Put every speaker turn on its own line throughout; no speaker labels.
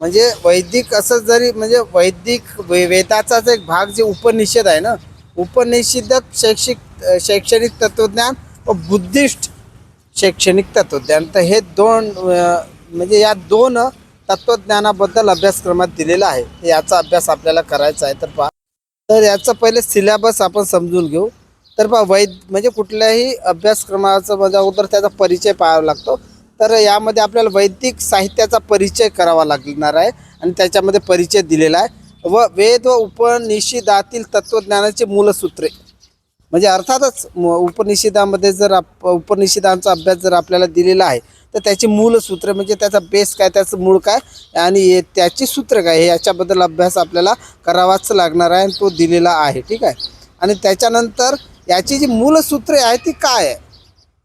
म्हणजे वैदिक असं जरी म्हणजे वैदिक वे- वेदाचाच एक भाग जे उपनिषद आहे ना उपनिषेदात शैक्षिक शैक्षणिक तत्वज्ञान व बुद्धिस्ट शैक्षणिक तत्वज्ञान. तर हे दोन म्हणजे या दोन तत्वज्ञानाबद्दल अभ्यासक्रमात दिलेला आहे. याचा अभ्यास आपल्याला करायचा आहे. तर पहा. तर याचं पहिले सिलेबस आपण समजून घेऊ. तर पहा वैद म्हणजे कुठल्याही अभ्यासक्रमाचं म्हणजे अगोदर त्याचा परिचय पाहावा लागतो. तर यामध्ये आपल्याला वैदिक साहित्याचा परिचय करावा लागणार आहे आणि त्याच्यामध्ये परिचय दिलेला आहे. व वेद व उपनिषदातील तत्त्वज्ञानाचे मूलसूत्रे. म्हणजे अर्थातच म- उपनिषदामध्ये जर आप उपनिषदांचा अभ्यास जर आपल्याला दिलेला आहे तर त्याची मूलसूत्रे म्हणजे त्याचा बेस काय त्याचं मूळ काय आणि त्याची सूत्र काय हे याच्याबद्दल अभ्यास आपल्याला करावाच लागणार आहे आणि तो दिलेला आहे. ठीक आहे? आणि त्याच्यानंतर याची जी मूलसूत्रे आहे ती काय आहे?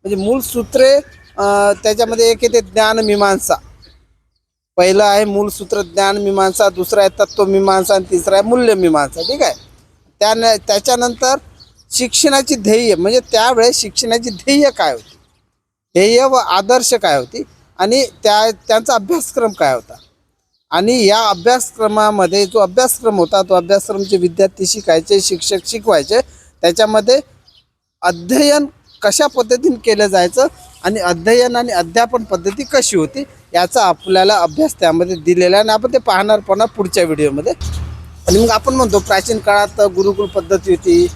म्हणजे मूलसूत्रे त्याच्यामध्ये एक येते ज्ञानमीमांसा. पहिलं आहे मूलसूत्र ज्ञानमीमांसा दुसरं आहे तत्वमीमांसा आणि तिसरं आहे मूल्यमीमांसा. ठीक आहे? त्याने त्याच्यानंतर शिक्षणाची ध्येय म्हणजे त्यावेळेस शिक्षणाची ध्येय काय होती? ध्येय व आदर्श काय होती? आणि त्या त्यांचा अभ्यासक्रम काय होता? आणि या अभ्यासक्रमामध्ये जो अभ्यासक्रम होता तो अभ्यासक्रमचे विद्यार्थी शिकायचे शिक्षक शिकवायचे त्याच्यामध्ये अध्ययन कशा पद्धतीने केलं जायचं आणि अध्ययन आणि अध्यापन पद्धती कशी होती याचा आपल्याला अभ्यास त्यामध्ये दिलेला आहे आणि आपण ते पाहणार पण पुढच्या व्हिडिओमध्ये. आणि मग आपण म्हणतो प्राचीन काळात गुरुकुल पद्धती होती.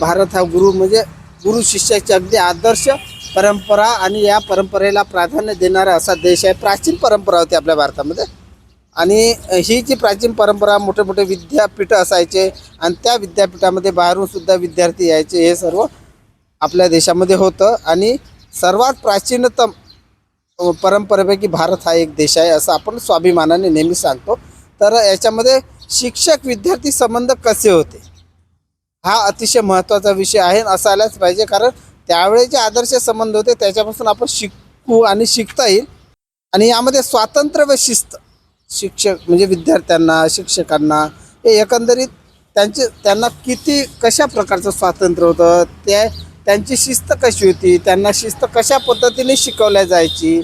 भारत हा गुरु म्हणजे गुरु शिष्याची अगदी आदर्श परंपरा आणि या परंपरेला प्राधान्य देणारा असा देश आहे. प्राचीन परंपरा होती आपल्या भारतामध्ये. आणि ही जी प्राचीन परंपरा मोठे मोठे विद्यापीठं असायचे आणि त्या विद्यापीठामध्ये बाहेरून सुद्धा विद्यार्थी यायचे हे सर्व आपल्या देशामध्ये होतं. आणि सर्वात प्राचीनतम परंपरेपैकी भारत हा एक देश आहे असं आपण स्वाभिमानाने नेहमी सांगतो. तर याच्यामध्ये शिक्षक विद्यार्थी संबंध कसे होते? हा अतिशय महत्त्वाचा विषय आहे असायलाच पाहिजे. कारण त्यावेळे जे आदर्श संबंध होते त्याच्यापासून आपण शिकू आणि शिकता येईल. आणि यामध्ये स्वातंत्र्य व शिस्त शिक्षक म्हणजे विद्यार्थ्यांना शिक्षकांना हे एकंदरीत त्यांचे त्यांना किती कशा प्रकारचं स्वातंत्र्य होतं ते त्यांची शिस्त कशी होती? त्यांना शिस्त कशा पद्धतीने शिकवल्या जायची?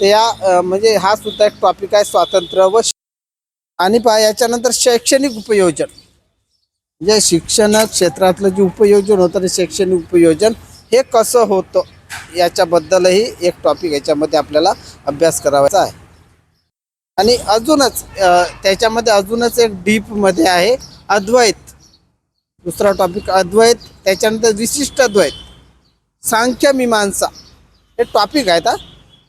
ते या म्हणजे हा सुद्धा एक टॉपिक आहे स्वातंत्र्य व आणि पहा याच्यानंतर शैक्षणिक उपयोजन. म्हणजे शिक्षण क्षेत्रातलं जे उपयोजन होतं ते शैक्षणिक उपयोजन हे कसं होतं? याच्याबद्दलही एक टॉपिक याच्यामध्ये आपल्याला अभ्यास करावायचा आहे. आणि अजूनच त्याच्यामध्ये अजूनच एक डीपमध्ये आहे अद्वैत. दुसरा टॉपिक अद्वैत त्याच्यानंतर विशिष्ट अद्वैत. सांख्य मीमांसा. हे टॉपिक आहेत हा.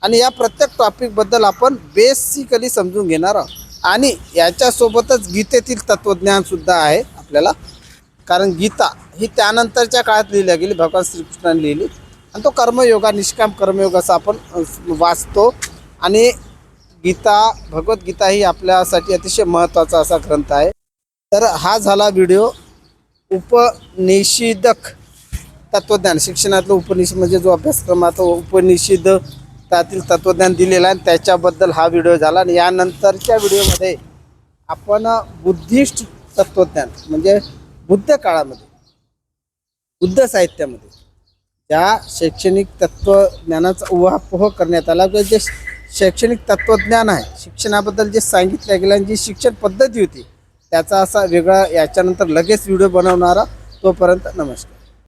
आणि या प्रत्येक टॉपिकबद्दल आपण बेसिकली समजून घेणार आहोत. आणि याच्यासोबतच गीतेतील तत्त्वज्ञानसुद्धा आहे आपल्याला. कारण गीता ही त्यानंतरच्या काळात लिहिल्या गेली भगवान श्रीकृष्णाने लिहिली. आणि तो कर्मयोगा निष्काम कर्मयोग असा आपण वाचतो. आणि गीता भगवद्गीता ही आपल्यासाठी अतिशय महत्त्वाचा असा ग्रंथ आहे. तर हा झाला व्हिडिओ उपनिषेधक तत्वज्ञान शिक्षणातलं उपनिषद म्हणजे जो अभ्यासक्रमात उपनिषद त्यातील तत्वज्ञान दिलेलं आहे त्याच्याबद्दल हा व्हिडिओ झाला आणि यानंतरच्या व्हिडिओमध्ये आपण बुद्धिस्ट तत्वज्ञान म्हणजे बुद्ध काळामध्ये बुद्ध साहित्यामध्ये ज्या शैक्षणिक तत्वज्ञानाचा उहापोह करण्यात आला किंवा जे शैक्षणिक तत्वज्ञान आहे शिक्षणाबद्दल जे सांगितलं गेलं आणि जी शिक्षण पद्धती होती त्याचा असा वेगळा याच्यानंतर लगेच व्हिडिओ बनवणारा तोपर्यंत नमस्कार.